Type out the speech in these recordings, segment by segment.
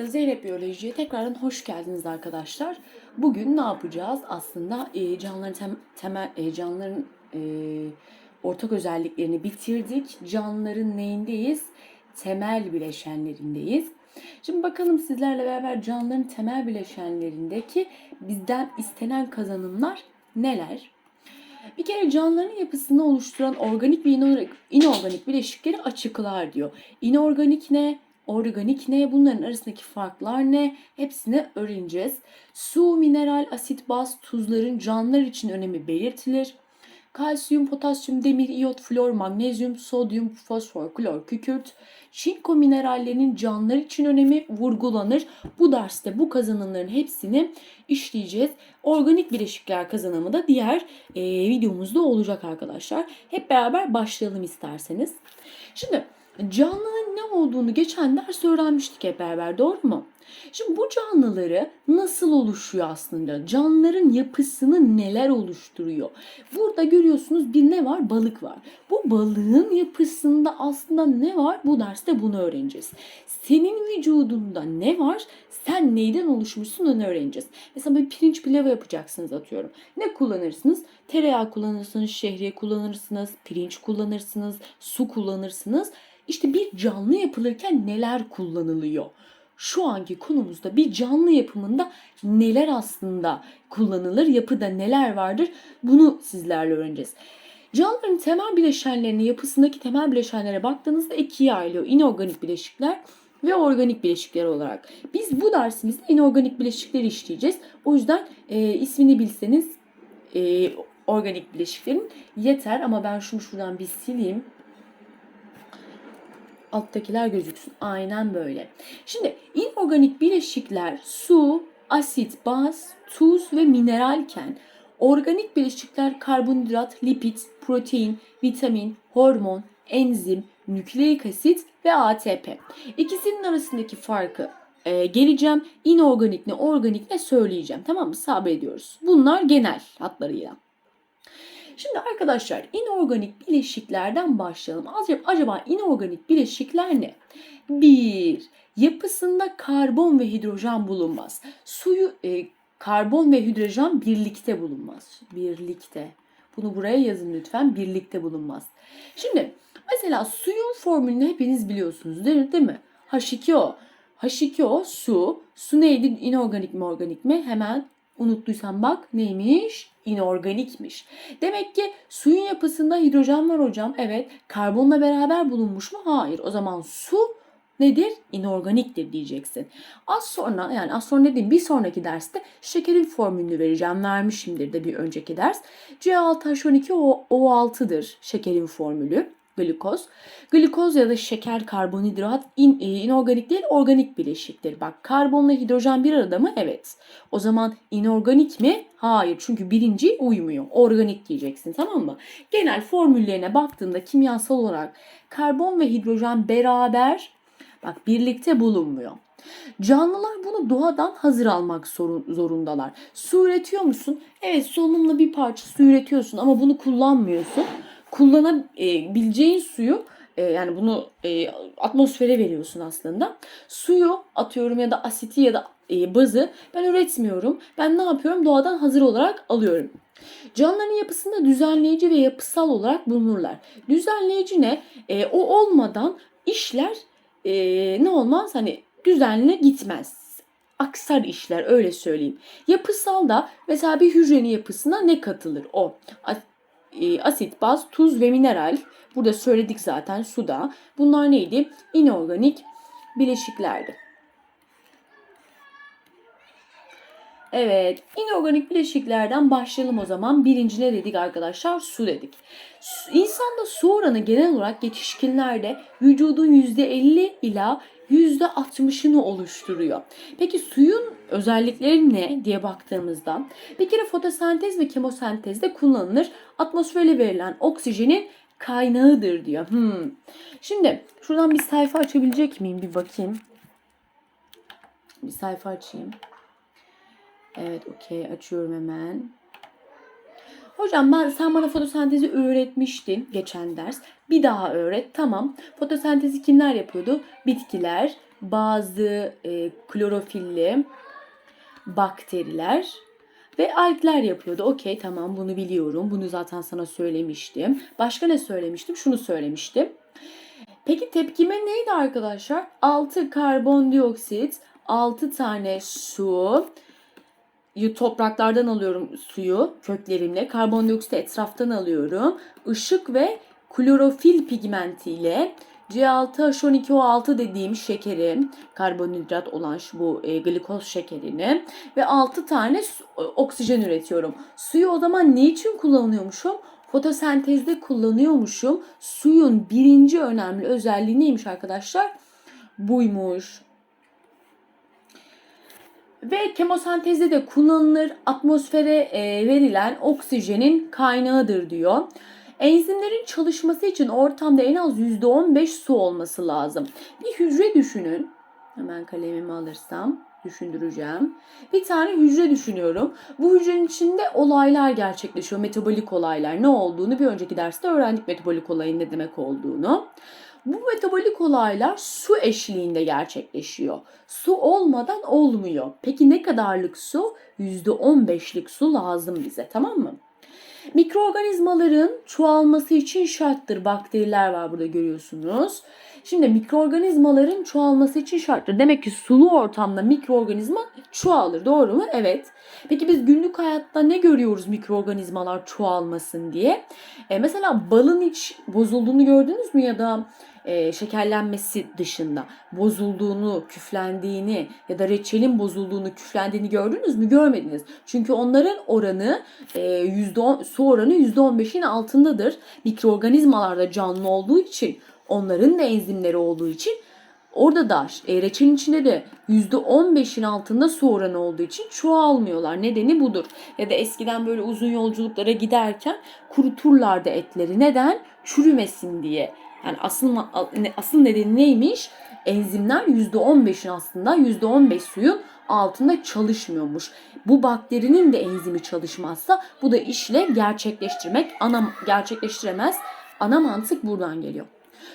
Şimdi Zeynep Biyoloji'ye tekrardan hoş geldiniz arkadaşlar. Bugün ne yapacağız? Aslında e, canlıların tem- temel e, canlıların e, ortak özelliklerini bitirdik. Canlıların neyindeyiz? Temel bileşenlerindeyiz. Şimdi bakalım sizlerle beraber canlıların temel bileşenlerindeki bizden istenen kazanımlar neler? Bir kere canlıların yapısını oluşturan organik ve inorganik bileşikleri açıklar diyor. İnorganik ne? Organik ne? Bunların arasındaki farklar ne? Hepsini öğreneceğiz. Su, mineral, asit, baz, tuzların canlılar için önemi belirtilir. Kalsiyum, potasyum, demir, iyot, flor, magnezyum, sodyum, fosfor, klor, kükürt, çinko minerallerinin canlılar için önemi vurgulanır. Bu derste bu kazanımların hepsini işleyeceğiz. Organik bileşikler kazanımı da diğer e, videomuzda olacak arkadaşlar. Hep beraber başlayalım isterseniz. Şimdi canlının ne olduğunu geçen ders öğrenmiştik hep beraber doğru mu? Şimdi bu canlıları nasıl oluşuyor aslında? Canlıların yapısını neler oluşturuyor? Burada görüyorsunuz bir ne var? Balık var. Bu balığın yapısında aslında ne var? Bu derste bunu öğreneceğiz. Senin vücudunda ne var? Sen neyden oluşmuşsun onu öğreneceğiz. Mesela bir pirinç pilavı yapacaksınız atıyorum. Ne kullanırsınız? Tereyağı kullanırsınız, şehriye kullanırsınız, pirinç kullanırsınız, su kullanırsınız. İşte bir canlı yapılırken neler kullanılıyor? Şu anki konumuzda bir canlı yapımında neler aslında kullanılır, yapıda neler vardır bunu sizlerle öğreneceğiz. Canlıların temel bileşenlerinin yapısındaki temel bileşenlere baktığınızda ikiye ayrılıyor. İnorganik bileşikler ve organik bileşikler olarak. Biz bu dersimizde inorganik bileşikleri işleyeceğiz. O yüzden e, ismini bilseniz e, organik bileşiklerin yeter ama ben şunu şuradan bir sileyim alttakiler gözüksün. Aynen böyle. Şimdi inorganik bileşikler su, asit, baz, tuz ve mineralken organik bileşikler karbonhidrat, lipid, protein, vitamin, hormon, enzim, nükleik asit ve ATP. İkisinin arasındaki farkı e, geleceğim. İnorganik ne, organik ne söyleyeceğim. Tamam mı? Sabrediyoruz. Bunlar genel hatlarıyla. Şimdi arkadaşlar inorganik bileşiklerden başlayalım. Acaba, acaba inorganik bileşikler ne? Bir, yapısında karbon ve hidrojen bulunmaz. Suyu e, karbon ve hidrojen birlikte bulunmaz. Birlikte. Bunu buraya yazın lütfen. Birlikte bulunmaz. Şimdi mesela suyun formülünü hepiniz biliyorsunuz değil, değil mi? H2O. H2O su. Su neydi? İnorganik mi organik mi? Hemen unuttuysan bak neymiş? İnorganikmiş. Demek ki suyun yapısında hidrojen var hocam. Evet. Karbonla beraber bulunmuş mu? Hayır. O zaman su nedir? İnorganiktir diyeceksin. Az sonra yani az sonra dediğim bir sonraki derste şekerin formülünü vereceğim. Vermişimdir de bir önceki ders. C6H12O6'dır şekerin formülü glikoz. Glikoz ya da şeker karbonhidrat in, e, inorganik değil organik bileşiktir. Bak karbonla hidrojen bir arada mı? Evet. O zaman inorganik mi? Hayır. Çünkü birinci uymuyor. Organik diyeceksin tamam mı? Genel formüllerine baktığında kimyasal olarak karbon ve hidrojen beraber bak birlikte bulunmuyor. Canlılar bunu doğadan hazır almak zorundalar. Su üretiyor musun? Evet solunumla bir parça su üretiyorsun ama bunu kullanmıyorsun kullanabileceğin suyu e, yani bunu e, atmosfere veriyorsun aslında. Suyu atıyorum ya da asiti ya da e, bazı ben üretmiyorum. Ben ne yapıyorum? Doğadan hazır olarak alıyorum. Canlıların yapısında düzenleyici ve yapısal olarak bulunurlar. Düzenleyici ne? E, o olmadan işler e, ne olmaz? Hani düzenli gitmez. Aksar işler öyle söyleyeyim. Yapısal da mesela bir hücrenin yapısına ne katılır? O e, asit, baz, tuz ve mineral. Burada söyledik zaten suda. Bunlar neydi? İnorganik bileşiklerdi. Evet, inorganik bileşiklerden başlayalım o zaman. Birinci ne dedik arkadaşlar? Su dedik. İnsanda su oranı genel olarak yetişkinlerde vücudun %50 ila %60'ını oluşturuyor. Peki suyun özellikleri ne diye baktığımızda bir kere fotosentez ve kemosentezde kullanılır. Atmosfere verilen oksijenin kaynağıdır diyor. Hmm. Şimdi şuradan bir sayfa açabilecek miyim bir bakayım. Bir sayfa açayım. Evet okey açıyorum hemen. Hocam ben sen bana fotosentezi öğretmiştin geçen ders. Bir daha öğret. Tamam. Fotosentezi kimler yapıyordu? Bitkiler, bazı e, klorofilli bakteriler ve algler yapıyordu. Okey tamam bunu biliyorum. Bunu zaten sana söylemiştim. Başka ne söylemiştim? Şunu söylemiştim. Peki tepkime neydi arkadaşlar? 6 karbondioksit, 6 tane su, topraklardan alıyorum suyu köklerimle. Karbondioksit etraftan alıyorum. Işık ve klorofil pigmentiyle C6H12O6 dediğim şekerim, karbonhidrat olan şu bu e, glikoz şekerini ve 6 tane oksijen üretiyorum. Suyu o zaman ne için kullanıyormuşum? Fotosentezde kullanıyormuşum. Suyun birinci önemli özelliği neymiş arkadaşlar? Buymuş. Ve kemosentezde de kullanılır. Atmosfere e, verilen oksijenin kaynağıdır diyor. Enzimlerin çalışması için ortamda en az %15 su olması lazım. Bir hücre düşünün. Hemen kalemimi alırsam düşündüreceğim. Bir tane hücre düşünüyorum. Bu hücrenin içinde olaylar gerçekleşiyor. Metabolik olaylar. Ne olduğunu bir önceki derste öğrendik metabolik olayın ne demek olduğunu. Bu metabolik olaylar su eşliğinde gerçekleşiyor. Su olmadan olmuyor. Peki ne kadarlık su? %15'lik su lazım bize tamam mı? Mikroorganizmaların çoğalması için şarttır. Bakteriler var burada görüyorsunuz. Şimdi mikroorganizmaların çoğalması için şarttır. Demek ki sulu ortamda mikroorganizma çoğalır. Doğru mu? Evet. Peki biz günlük hayatta ne görüyoruz mikroorganizmalar çoğalmasın diye? E, mesela balın hiç bozulduğunu gördünüz mü ya da e, şekerlenmesi dışında bozulduğunu, küflendiğini ya da reçelin bozulduğunu, küflendiğini gördünüz mü? Görmediniz. Çünkü onların oranı e, %10, su oranı %15'in altındadır. Mikroorganizmalarda canlı olduğu için, onların da enzimleri olduğu için Orada da e, reçelin içinde de %15'in altında su oranı olduğu için çoğalmıyorlar. Nedeni budur. Ya da eskiden böyle uzun yolculuklara giderken kuruturlardı etleri. Neden? Çürümesin diye. Yani asıl asıl nedeni neymiş? Enzimler %15'in aslında %15 suyun altında çalışmıyormuş. Bu bakterinin de enzimi çalışmazsa bu da işlev gerçekleştirmek ana gerçekleştiremez. Ana mantık buradan geliyor.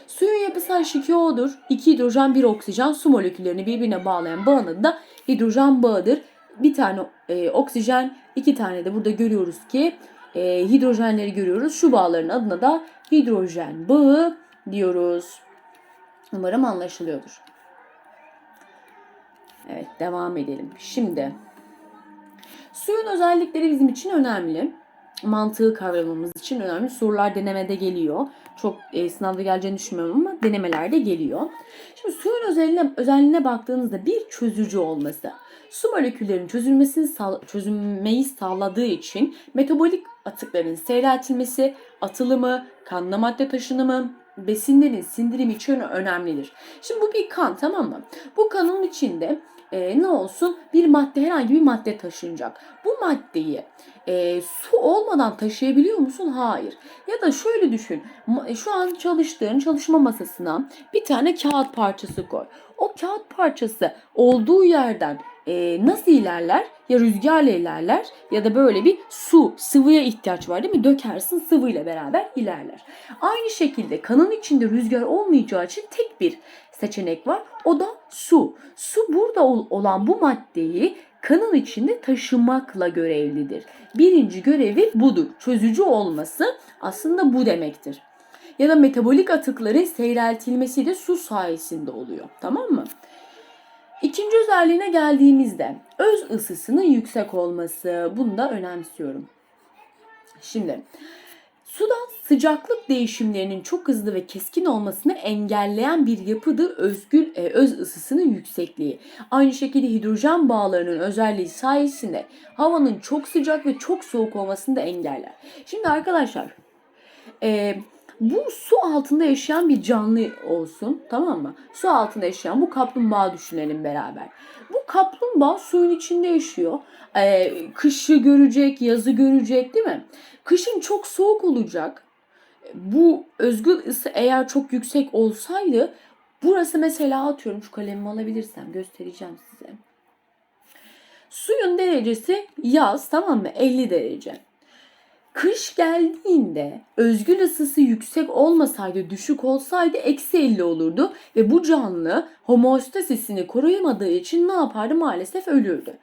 Suyun yapısı H2O'dur. 2 hidrojen 1 oksijen su moleküllerini birbirine bağlayan bağın adı da hidrojen bağıdır. Bir tane e, oksijen, iki tane de burada görüyoruz ki e, hidrojenleri görüyoruz. Şu bağların adına da hidrojen bağı diyoruz. Umarım anlaşılıyordur. Evet devam edelim. Şimdi suyun özellikleri bizim için önemli. Mantığı kavramamız için önemli. Sorular denemede geliyor. Çok e, sınavda geleceğini düşünmüyorum ama denemelerde geliyor. Şimdi suyun özelliğine, özelliğine baktığınızda bir çözücü olması. Su moleküllerinin çözülmesini sağ, çözülmeyi sağladığı için metabolik atıkların seyreltilmesi, atılımı, kanla madde taşınımı, besinlerin sindirimi için önemlidir. Şimdi bu bir kan tamam mı? Bu kanın içinde e, ne olsun bir madde herhangi bir madde taşınacak. Bu maddeyi e, su olmadan taşıyabiliyor musun? Hayır. Ya da şöyle düşün. Şu an çalıştığın çalışma masasına bir tane kağıt parçası koy. O kağıt parçası olduğu yerden e, nasıl ilerler? Ya rüzgarla ilerler ya da böyle bir su, sıvıya ihtiyaç var değil mi? Dökersin sıvıyla beraber ilerler. Aynı şekilde kanın içinde rüzgar olmayacağı için tek bir seçenek var. O da su. Su burada olan bu maddeyi kanın içinde taşımakla görevlidir. Birinci görevi budur. Çözücü olması aslında bu demektir. Ya da metabolik atıkların seyreltilmesi de su sayesinde oluyor. Tamam mı? İkinci özelliğine geldiğimizde öz ısısının yüksek olması. Bunu da önemsiyorum. Şimdi Sudan sıcaklık değişimlerinin çok hızlı ve keskin olmasını engelleyen bir yapıdır özgül e, öz ısısının yüksekliği. Aynı şekilde hidrojen bağlarının özelliği sayesinde havanın çok sıcak ve çok soğuk olmasını da engeller. Şimdi arkadaşlar e, bu su altında yaşayan bir canlı olsun tamam mı? Su altında yaşayan bu kaplumbağa düşünelim beraber. Bu kaplumbağa suyun içinde yaşıyor. Ee, kışı görecek, yazı görecek değil mi? Kışın çok soğuk olacak. Bu özgül ısı eğer çok yüksek olsaydı burası mesela atıyorum şu kalemimi alabilirsem göstereceğim size. Suyun derecesi yaz tamam mı? 50 derece. Kış geldiğinde özgül ısısı yüksek olmasaydı, düşük olsaydı eksi 50 olurdu ve bu canlı homeostasisini koruyamadığı için ne yapardı? Maalesef ölürdü.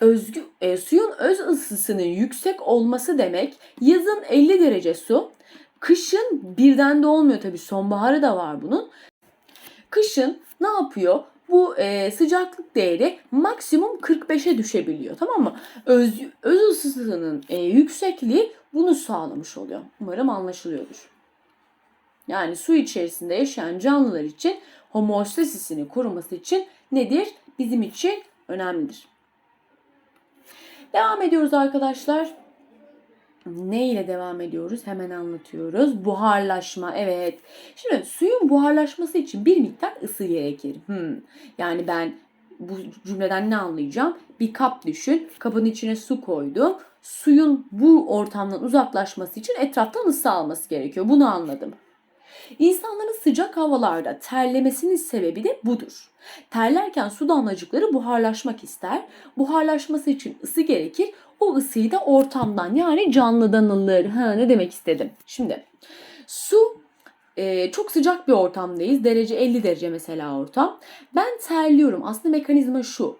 Özgü, e, suyun öz ısısının yüksek olması demek yazın 50 derece su, kışın birden de olmuyor tabii sonbaharı da var bunun. Kışın ne yapıyor? Bu e, sıcaklık değeri maksimum 45'e düşebiliyor tamam mı? Öz, öz ısısının e, yüksekliği bunu sağlamış oluyor. Umarım anlaşılıyordur. Yani su içerisinde yaşayan canlılar için homeostasisini koruması için nedir? Bizim için önemlidir. Devam ediyoruz arkadaşlar. Ne ile devam ediyoruz? Hemen anlatıyoruz. Buharlaşma. Evet. Şimdi suyun buharlaşması için bir miktar ısı gerekir. Hmm. Yani ben bu cümleden ne anlayacağım? Bir kap düşün. Kabın içine su koydum. Suyun bu ortamdan uzaklaşması için etraftan ısı alması gerekiyor. Bunu anladım. İnsanların sıcak havalarda terlemesinin sebebi de budur. Terlerken su damlacıkları buharlaşmak ister. Buharlaşması için ısı gerekir. O ısıyı da ortamdan yani canlıdan alır. Ha, ne demek istedim? Şimdi su e, çok sıcak bir ortamdayız. Derece 50 derece mesela ortam. Ben terliyorum. Aslında mekanizma şu.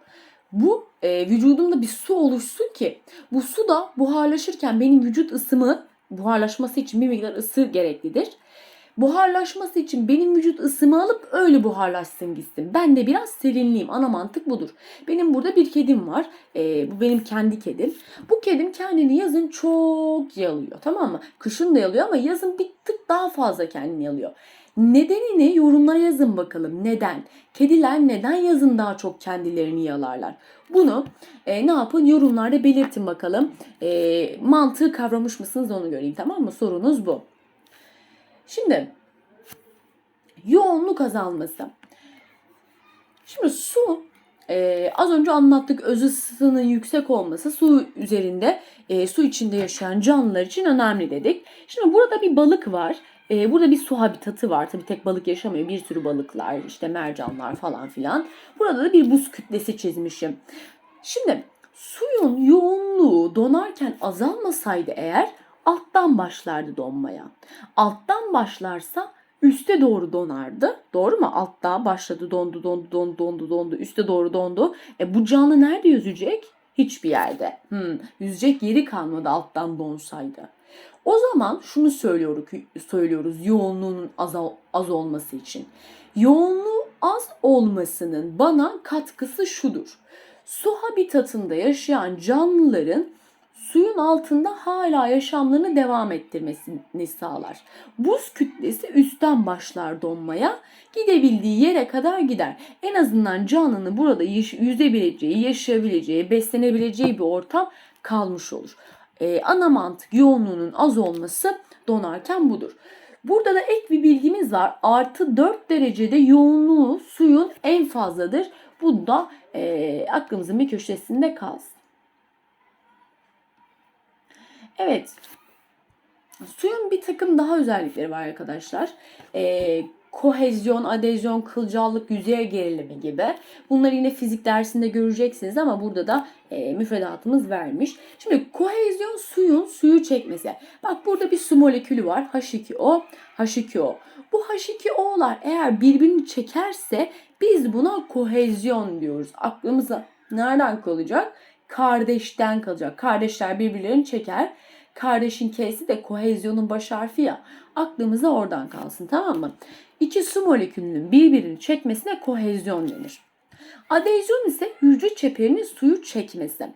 Bu e, vücudumda bir su oluşsun ki bu su da buharlaşırken benim vücut ısımı buharlaşması için bir miktar ısı gereklidir buharlaşması için benim vücut ısımı alıp öyle buharlaşsın gitsin. Ben de biraz serinleyeyim. Ana mantık budur. Benim burada bir kedim var. Ee, bu benim kendi kedim. Bu kedim kendini yazın çok yalıyor. Tamam mı? Kışın da yalıyor ama yazın bir tık daha fazla kendini yalıyor. Nedenini yorumlara yazın bakalım. Neden? Kediler neden yazın daha çok kendilerini yalarlar? Bunu e, ne yapın? Yorumlarda belirtin bakalım. E, mantığı kavramış mısınız onu göreyim tamam mı? Sorunuz bu. Şimdi yoğunluk azalması. Şimdi su e, az önce anlattık öz ısısının yüksek olması su üzerinde e, su içinde yaşayan canlılar için önemli dedik. Şimdi burada bir balık var. E, burada bir su habitatı var. Tabii tek balık yaşamıyor. Bir sürü balıklar, işte mercanlar falan filan. Burada da bir buz kütlesi çizmişim. Şimdi suyun yoğunluğu donarken azalmasaydı eğer alttan başlardı donmaya. Alttan başlarsa üste doğru donardı. Doğru mu? Altta başladı dondu dondu dondu dondu dondu üste doğru dondu. E bu canlı nerede yüzecek? Hiçbir yerde. Hmm, yüzecek yeri kalmadı alttan donsaydı. O zaman şunu söylüyoruz, söylüyoruz yoğunluğunun az, az olması için. Yoğunluğu az olmasının bana katkısı şudur. Su habitatında yaşayan canlıların suyun altında hala yaşamlarını devam ettirmesini sağlar. Buz kütlesi üstten başlar donmaya, gidebildiği yere kadar gider. En azından canlının burada yüzebileceği, yaşayabileceği, beslenebileceği bir ortam kalmış olur. Ee, ana mantık yoğunluğunun az olması donarken budur. Burada da ek bir bilgimiz var. Artı 4 derecede yoğunluğu suyun en fazladır. Bu da e, aklımızın bir köşesinde kalsın. Evet. Suyun bir takım daha özellikleri var arkadaşlar. Ee, kohezyon, adezyon, kılcallık, yüzey gerilimi gibi. Bunları yine fizik dersinde göreceksiniz ama burada da e, müfredatımız vermiş. Şimdi kohezyon suyun suyu çekmesi. Bak burada bir su molekülü var. H2O, H2O. Bu H2O'lar eğer birbirini çekerse biz buna kohezyon diyoruz. Aklımıza nereden kalacak? Kardeşten kalacak. Kardeşler birbirlerini çeker. Kardeşin K'si de kohezyonun baş harfi ya. Aklımıza oradan kalsın tamam mı? İki su molekülünün birbirini çekmesine kohezyon denir. Adezyon ise hücre çeperinin suyu çekmesi.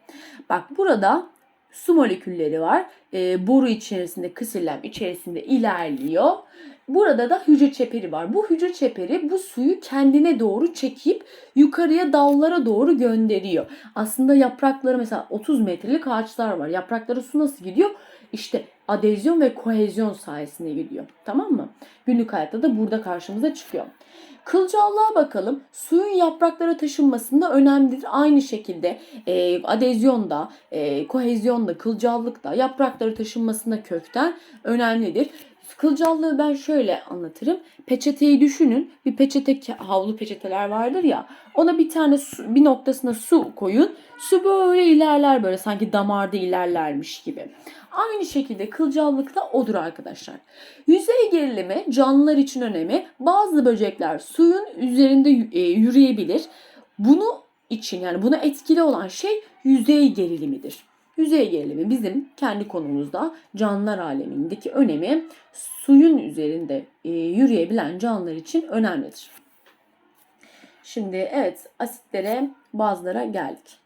Bak burada su molekülleri var. E, boru içerisinde, kısırlem içerisinde ilerliyor. Burada da hücre çeperi var. Bu hücre çeperi bu suyu kendine doğru çekip yukarıya dallara doğru gönderiyor. Aslında yaprakları mesela 30 metrelik ağaçlar var. Yaprakları su nasıl gidiyor? İşte adezyon ve kohezyon sayesinde gidiyor. Tamam mı? Günlük hayatta da burada karşımıza çıkıyor. Kılcallığa bakalım. Suyun yapraklara taşınmasında önemlidir. Aynı şekilde e, adezyonda, e, kohezyonda, kılcallıkta yaprakları taşınmasında kökten önemlidir Kılcallığı ben şöyle anlatırım. Peçeteyi düşünün. Bir peçete havlu peçeteler vardır ya. Ona bir tane su, bir noktasına su koyun. Su böyle ilerler böyle sanki damarda ilerlermiş gibi. Aynı şekilde kılcallık da odur arkadaşlar. Yüzey gerilimi canlılar için önemli. Bazı böcekler suyun üzerinde e, yürüyebilir. Bunu için yani buna etkili olan şey yüzey gerilimidir. Yüzey gerilimi bizim kendi konumuzda canlılar alemindeki önemi suyun üzerinde e, yürüyebilen canlılar için önemlidir. Şimdi evet asitlere bazılara geldik.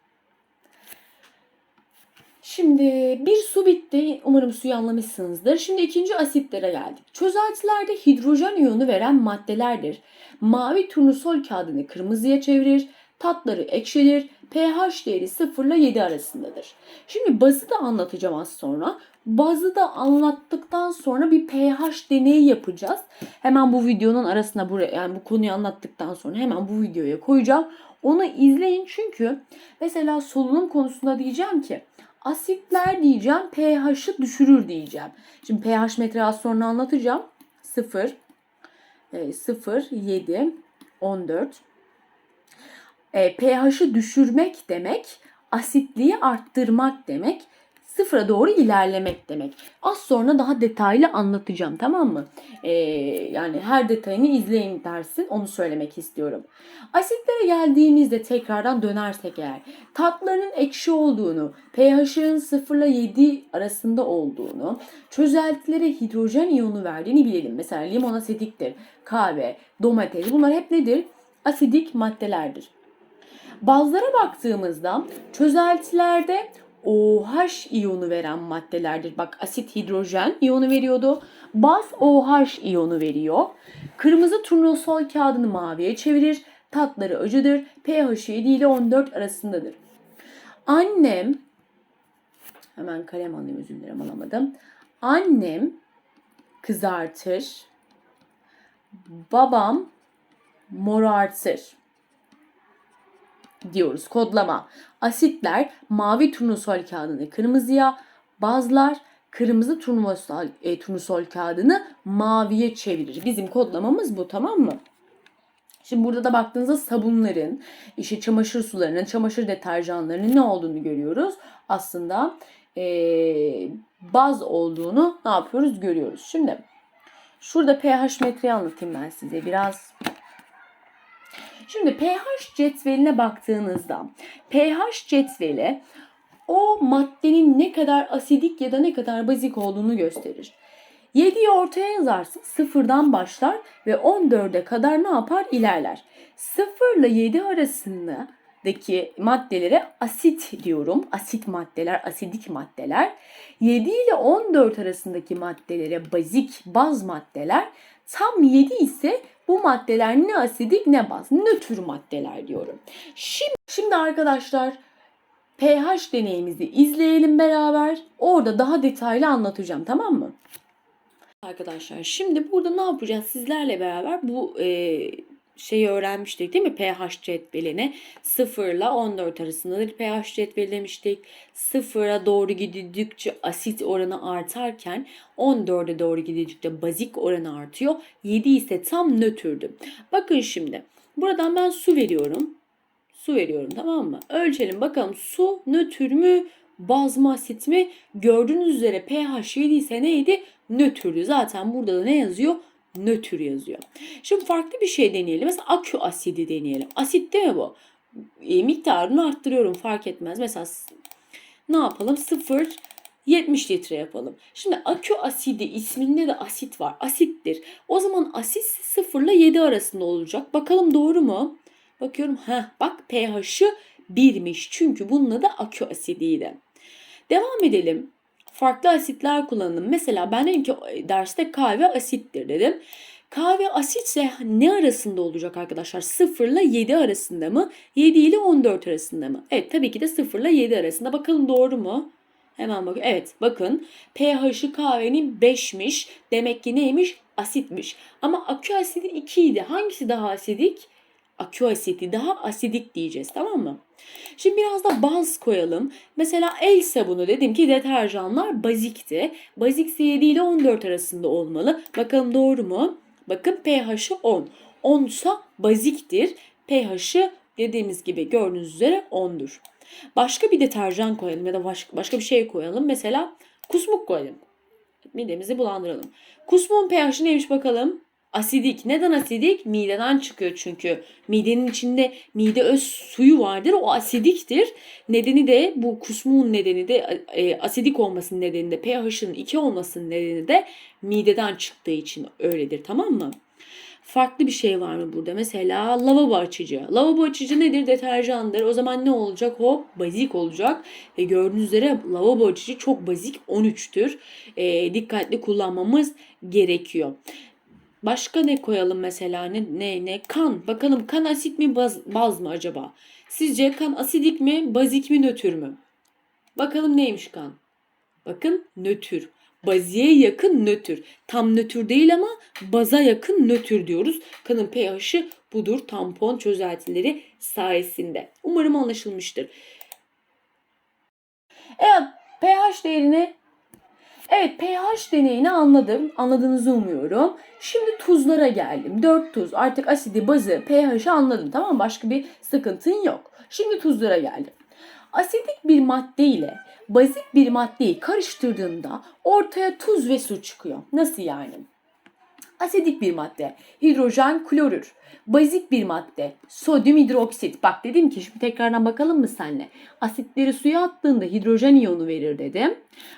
Şimdi bir su bitti. Umarım suyu anlamışsınızdır. Şimdi ikinci asitlere geldik. Çözeltilerde hidrojen iyonu veren maddelerdir. Mavi turnusol kağıdını kırmızıya çevirir. Tatları ekşidir. pH değeri 0 ile 7 arasındadır. Şimdi bazı da anlatacağım az sonra. Bazı da anlattıktan sonra bir pH deneyi yapacağız. Hemen bu videonun arasına buraya yani bu konuyu anlattıktan sonra hemen bu videoya koyacağım. Onu izleyin çünkü mesela solunum konusunda diyeceğim ki asitler diyeceğim pH'ı düşürür diyeceğim. Şimdi pH metre az sonra anlatacağım. 0 0 7 14 e, pH'ı düşürmek demek, asitliği arttırmak demek, sıfıra doğru ilerlemek demek. Az sonra daha detaylı anlatacağım tamam mı? E, yani her detayını izleyin dersin onu söylemek istiyorum. Asitlere geldiğimizde tekrardan dönersek eğer tatlarının ekşi olduğunu, pH'ın 0 ile 7 arasında olduğunu, çözeltilere hidrojen iyonu verdiğini bilelim. Mesela limon asidiktir, kahve, domates bunlar hep nedir? Asidik maddelerdir. Bazılara baktığımızda çözeltilerde OH iyonu veren maddelerdir. Bak asit hidrojen iyonu veriyordu. Baz OH iyonu veriyor. Kırmızı turnusol kağıdını maviye çevirir. Tatları acıdır. pH 7 ile 14 arasındadır. Annem hemen kalem alayım özür dilerim alamadım. Annem kızartır. Babam morartır diyoruz. Kodlama. Asitler mavi turnusol kağıdını kırmızıya, bazlar kırmızı turnusol, e, turnusol kağıdını maviye çevirir. Bizim kodlamamız bu tamam mı? Şimdi burada da baktığınızda sabunların, işte çamaşır sularının, çamaşır deterjanlarının ne olduğunu görüyoruz. Aslında e, baz olduğunu ne yapıyoruz görüyoruz. Şimdi şurada pH metreyi anlatayım ben size biraz. Şimdi pH cetveline baktığınızda pH cetveli o maddenin ne kadar asidik ya da ne kadar bazik olduğunu gösterir. 7'yi ortaya yazarsın. Sıfırdan başlar ve 14'e kadar ne yapar? İlerler. 0 ile 7 arasındaki maddelere asit diyorum. Asit maddeler, asidik maddeler. 7 ile 14 arasındaki maddelere bazik, baz maddeler. Tam 7 ise bu maddeler ne asidik ne baz. Nötr maddeler diyorum. Şimdi, şimdi arkadaşlar pH deneyimizi izleyelim beraber. Orada daha detaylı anlatacağım tamam mı? Arkadaşlar şimdi burada ne yapacağız sizlerle beraber bu e, şeyi öğrenmiştik değil mi? pH cetvelini 0 ile 14 arasındadır pH cetveli demiştik. 0'a doğru gidildikçe asit oranı artarken 14'e doğru gidildikçe bazik oranı artıyor. 7 ise tam nötrdü. Bakın şimdi buradan ben su veriyorum. Su veriyorum tamam mı? Ölçelim bakalım su nötr mü baz mı asit mi? Gördüğünüz üzere pH 7 ise neydi? Nötrdü. Zaten burada da ne yazıyor? Nötr yazıyor. Şimdi farklı bir şey deneyelim. Mesela akü asidi deneyelim. Asit değil mi bu? E, miktarını arttırıyorum fark etmez. Mesela ne yapalım? 0 70 litre yapalım. Şimdi akü asidi isminde de asit var. Asittir. O zaman asit 0 ile 7 arasında olacak. Bakalım doğru mu? Bakıyorum. ha bak pH'ı 1'miş. Çünkü bunun adı akü asidiydi. Devam edelim farklı asitler kullanalım. Mesela ben dedim ki derste kahve asittir dedim. Kahve asitse ne arasında olacak arkadaşlar? 0 ile 7 arasında mı? 7 ile 14 arasında mı? Evet tabii ki de 0 ile 7 arasında. Bakalım doğru mu? Hemen bakın. Evet bakın pH'ı kahvenin 5'miş. Demek ki neymiş? Asitmiş. Ama akü asidi 2 idi. Hangisi daha asidik? Akü asiti daha asidik diyeceğiz tamam mı? Şimdi biraz da baz koyalım. Mesela el sabunu dedim ki deterjanlar bazikti. Bazik 7 ile 14 arasında olmalı. Bakalım doğru mu? Bakın pH'ı 10. 10 ise baziktir. pH'ı dediğimiz gibi gördüğünüz üzere 10'dur. Başka bir deterjan koyalım ya da başka, başka bir şey koyalım. Mesela kusmuk koyalım. Midemizi bulandıralım. Kusmuğun pH'i neymiş bakalım? Asidik. Neden asidik? Mideden çıkıyor çünkü. Midenin içinde mide öz suyu vardır. O asidiktir. Nedeni de bu kusmuğun nedeni de e, asidik olmasının nedeni de pH'ın 2 olmasının nedeni de mideden çıktığı için öyledir. Tamam mı? Farklı bir şey var mı burada? Mesela lavabo açıcı. Lavabo açıcı nedir? Deterjandır. O zaman ne olacak? Hop bazik olacak. Ve gördüğünüz üzere lavabo açıcı çok bazik 13'tür. E, dikkatli kullanmamız gerekiyor. Başka ne koyalım mesela? Ne, ne, ne? Kan. Bakalım kan asit mi baz, baz mı acaba? Sizce kan asidik mi, bazik mi, nötr mü? Bakalım neymiş kan? Bakın nötr. Baziye yakın nötr. Tam nötr değil ama baza yakın nötr diyoruz. Kanın pH'i budur tampon çözeltileri sayesinde. Umarım anlaşılmıştır. Evet pH değerini Evet pH deneyini anladım. Anladığınızı umuyorum. Şimdi tuzlara geldim. 4 tuz. Artık asidi, bazı, pH'i anladım. Tamam mı? Başka bir sıkıntın yok. Şimdi tuzlara geldim. Asidik bir madde ile bazik bir maddeyi karıştırdığında ortaya tuz ve su çıkıyor. Nasıl yani? Asidik bir madde hidrojen klorür. Bazik bir madde sodyum hidroksit. Bak dedim ki şimdi tekrardan bakalım mı senle? Asitleri suya attığında hidrojen iyonu verir dedim.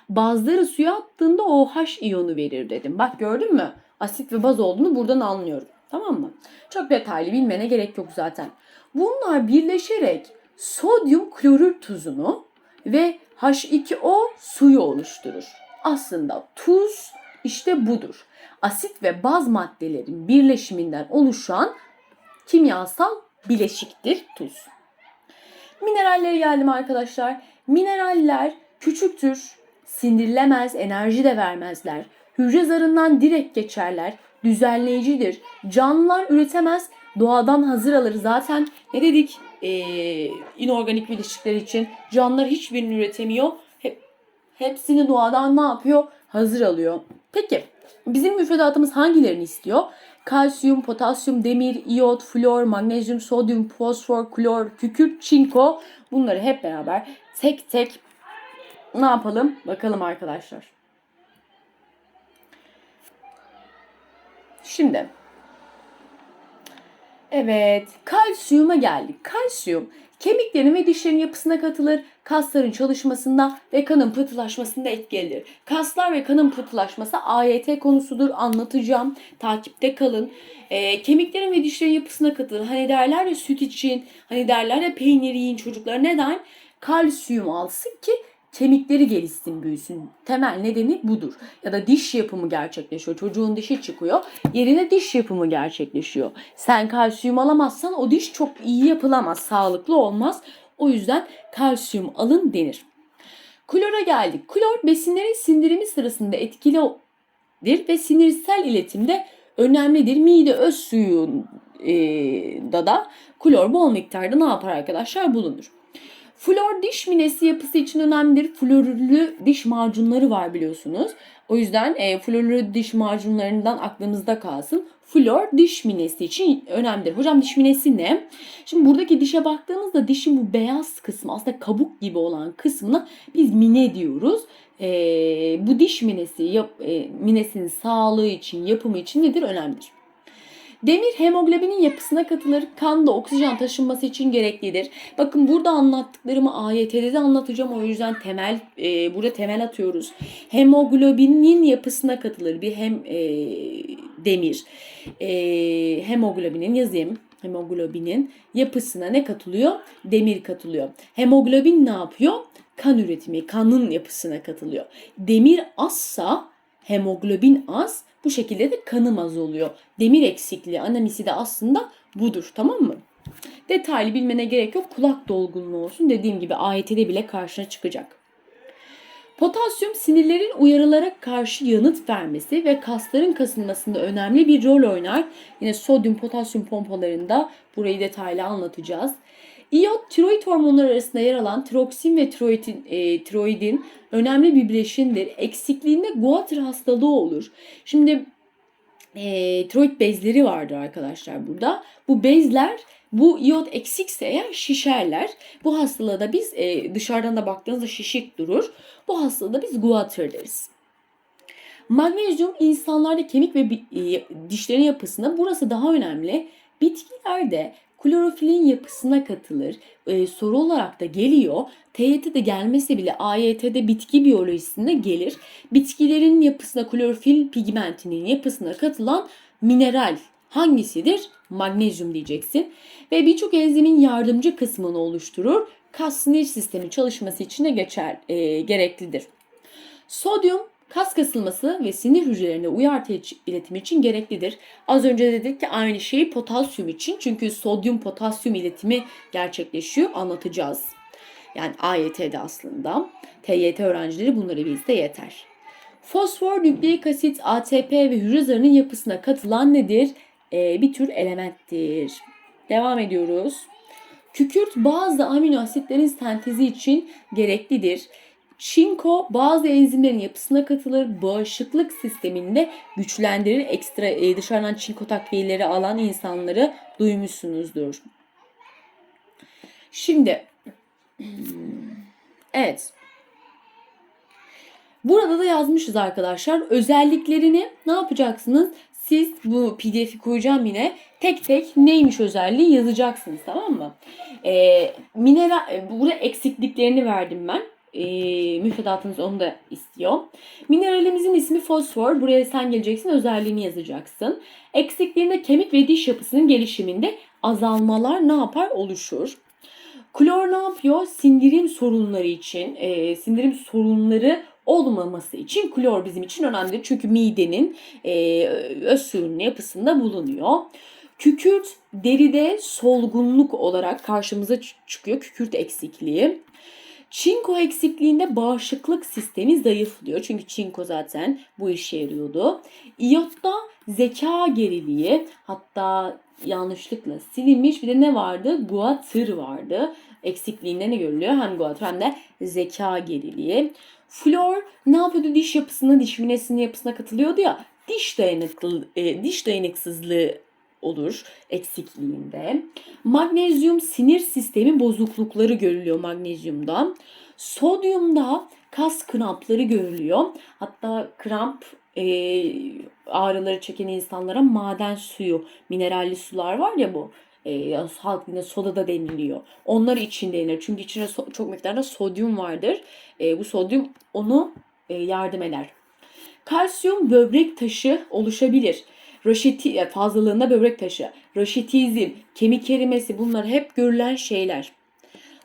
Bazıları suya attığında OH iyonu verir dedim. Bak gördün mü? Asit ve baz olduğunu buradan anlıyorum. Tamam mı? Çok detaylı bilmene gerek yok zaten. Bunlar birleşerek sodyum klorür tuzunu ve H2O suyu oluşturur. Aslında tuz işte budur. Asit ve baz maddelerin birleşiminden oluşan kimyasal bileşiktir tuz. Minerallere geldim arkadaşlar. Mineraller küçüktür, sindirilemez, enerji de vermezler. Hücre zarından direkt geçerler, düzenleyicidir. Canlılar üretemez, doğadan hazır alır. Zaten ne dedik ee, inorganik bileşikler için? Canlılar hiçbirini üretemiyor. Hep, hepsini doğadan ne yapıyor? Hazır alıyor. Peki bizim müfredatımız hangilerini istiyor? Kalsiyum, potasyum, demir, iyot, flor, magnezyum, sodyum, fosfor, klor, kükürt, çinko bunları hep beraber tek tek ne yapalım? Bakalım arkadaşlar. Şimdi Evet, kalsiyuma geldik. Kalsiyum kemiklerin ve dişlerin yapısına katılır, kasların çalışmasında ve kanın pıhtılaşmasında etkilidir. Kaslar ve kanın pıhtılaşması AYT konusudur. Anlatacağım. Takipte kalın. E, kemiklerin ve dişlerin yapısına katılır. Hani derler ya süt için, hani derler ya peynir yiyin çocuklar. Neden? Kalsiyum alsın ki kemikleri gelişsin büyüsün. Temel nedeni budur. Ya da diş yapımı gerçekleşiyor. Çocuğun dişi çıkıyor. Yerine diş yapımı gerçekleşiyor. Sen kalsiyum alamazsan o diş çok iyi yapılamaz. Sağlıklı olmaz. O yüzden kalsiyum alın denir. Klora geldik. Klor besinlerin sindirimi sırasında etkilidir ve sinirsel iletimde önemlidir. Mide öz suyunda da klor bol miktarda ne yapar arkadaşlar bulunur. Flor diş minesi yapısı için önemlidir. Florürlü diş macunları var biliyorsunuz. O yüzden e, florürlü diş macunlarından aklımızda kalsın. Flor diş minesi için önemlidir. Hocam diş minesi ne? Şimdi buradaki dişe baktığımızda dişin bu beyaz kısmı aslında kabuk gibi olan kısmına biz mine diyoruz. E, bu diş minesi yap, e, minesinin sağlığı için, yapımı için nedir? Önemlidir. Demir hemoglobinin yapısına katılır. Kanda oksijen taşınması için gereklidir. Bakın burada anlattıklarımı AYT'de de anlatacağım. O yüzden temel e, burada temel atıyoruz. Hemoglobinin yapısına katılır. Bir hem e, demir. E, hemoglobinin yazayım hemoglobinin yapısına ne katılıyor? Demir katılıyor. Hemoglobin ne yapıyor? Kan üretimi, kanın yapısına katılıyor. Demir azsa hemoglobin az, bu şekilde de kanım az oluyor. Demir eksikliği anemisi de aslında budur tamam mı? Detaylı bilmene gerek yok. Kulak dolgunluğu olsun. Dediğim gibi AYT'de bile karşına çıkacak. Potasyum sinirlerin uyarılara karşı yanıt vermesi ve kasların kasılmasında önemli bir rol oynar. Yine sodyum potasyum pompalarında burayı detaylı anlatacağız. İyot tiroid hormonları arasında yer alan tiroksin ve tiroidin, e, tiroidin önemli bir bileşindir. Eksikliğinde guatr hastalığı olur. Şimdi e, tiroid bezleri vardır arkadaşlar burada. Bu bezler bu iot eksikse eğer şişerler. Bu hastalığa da biz e, dışarıdan da baktığınızda şişik durur. Bu hastalığa da biz guatr deriz. Magnezyum insanlarda kemik ve e, dişlerin yapısında burası daha önemli. Bitkilerde klorofilin yapısına katılır. E, soru olarak da geliyor. TYT'de gelmese bile AYT'de bitki biyolojisinde gelir. Bitkilerin yapısına klorofil pigmentinin yapısına katılan mineral hangisidir? Magnezyum diyeceksin. Ve birçok enzimin yardımcı kısmını oluşturur. Kas sinir sistemi çalışması için de geçer, e, gereklidir. Sodyum kas kasılması ve sinir hücrelerine uyarı iletimi için gereklidir. Az önce dedik ki aynı şeyi potasyum için çünkü sodyum potasyum iletimi gerçekleşiyor anlatacağız. Yani AYT'de aslında. TYT öğrencileri bunları bilse yeter. Fosfor, nükleik asit, ATP ve hücre zarının yapısına katılan nedir? Ee, bir tür elementtir. Devam ediyoruz. Kükürt bazı amino asitlerin sentezi için gereklidir. Çinko bazı enzimlerin yapısına katılır, bağışıklık sisteminde güçlendirir. Ekstra e, dışarıdan çinko takviyeleri alan insanları duymuşsunuzdur. Şimdi evet. Burada da yazmışız arkadaşlar. Özelliklerini ne yapacaksınız? Siz bu pdf'i koyacağım yine. Tek tek neymiş özelliği yazacaksınız tamam mı? Ee, mineral, burada eksikliklerini verdim ben e, müfredatınız onu da istiyor. Mineralimizin ismi fosfor. Buraya sen geleceksin özelliğini yazacaksın. Eksikliğinde kemik ve diş yapısının gelişiminde azalmalar ne yapar? Oluşur. Klor ne yapıyor? Sindirim sorunları için, e, sindirim sorunları olmaması için klor bizim için önemli. Çünkü midenin e, öz suyunun yapısında bulunuyor. Kükürt deride solgunluk olarak karşımıza çıkıyor. Kükürt eksikliği. Çinko eksikliğinde bağışıklık sistemi zayıflıyor. Çünkü çinko zaten bu işe yarıyordu. İyotta zeka geriliği hatta yanlışlıkla silinmiş bir de ne vardı? Guatr vardı. Eksikliğinde ne görülüyor? Hem guatr hem de zeka geriliği. Flor ne yapıyordu? Diş yapısına, diş minesinin yapısına katılıyordu ya. Diş dayanıklı, e, diş dayanıksızlığı olur eksikliğinde. Magnezyum sinir sistemi bozuklukları görülüyor magnezyumda. Sodyumda kas krampları görülüyor. Hatta kramp e, ağrıları çeken insanlara maden suyu, mineralli sular var ya bu. E, halk dilinde soda da deniliyor. Onlar için denilir. Çünkü içinde so- çok miktarda sodyum vardır. E, bu sodyum onu e, yardım eder. Kalsiyum böbrek taşı oluşabilir. Raşiti, fazlalığında böbrek taşı, raşitizm, kemik erimesi bunlar hep görülen şeyler.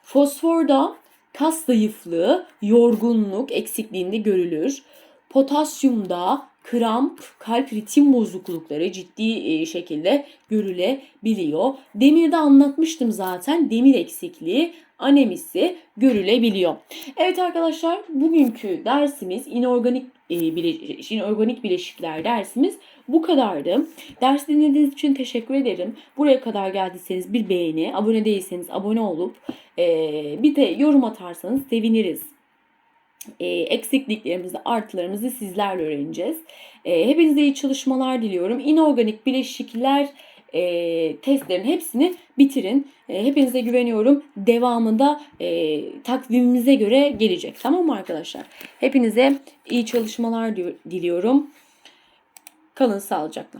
Fosforda kas zayıflığı, yorgunluk eksikliğinde görülür. Potasyumda kramp, kalp ritim bozuklukları ciddi e, şekilde görülebiliyor. Demirde anlatmıştım zaten demir eksikliği anemisi görülebiliyor. Evet arkadaşlar bugünkü dersimiz inorganik e, inorganik bileşikler dersimiz bu kadardı. Ders dinlediğiniz için teşekkür ederim. Buraya kadar geldiyseniz bir beğeni, abone değilseniz abone olup e, bir de yorum atarsanız seviniriz. E, eksikliklerimizi, artılarımızı sizlerle öğreneceğiz. E, hepinize iyi çalışmalar diliyorum. İnorganik bileşikler e, testlerin hepsini bitirin. E, hepinize güveniyorum. Devamında e, takvimimize göre gelecek. Tamam mı arkadaşlar? Hepinize iyi çalışmalar diliyorum. Kalın sağlıcakla.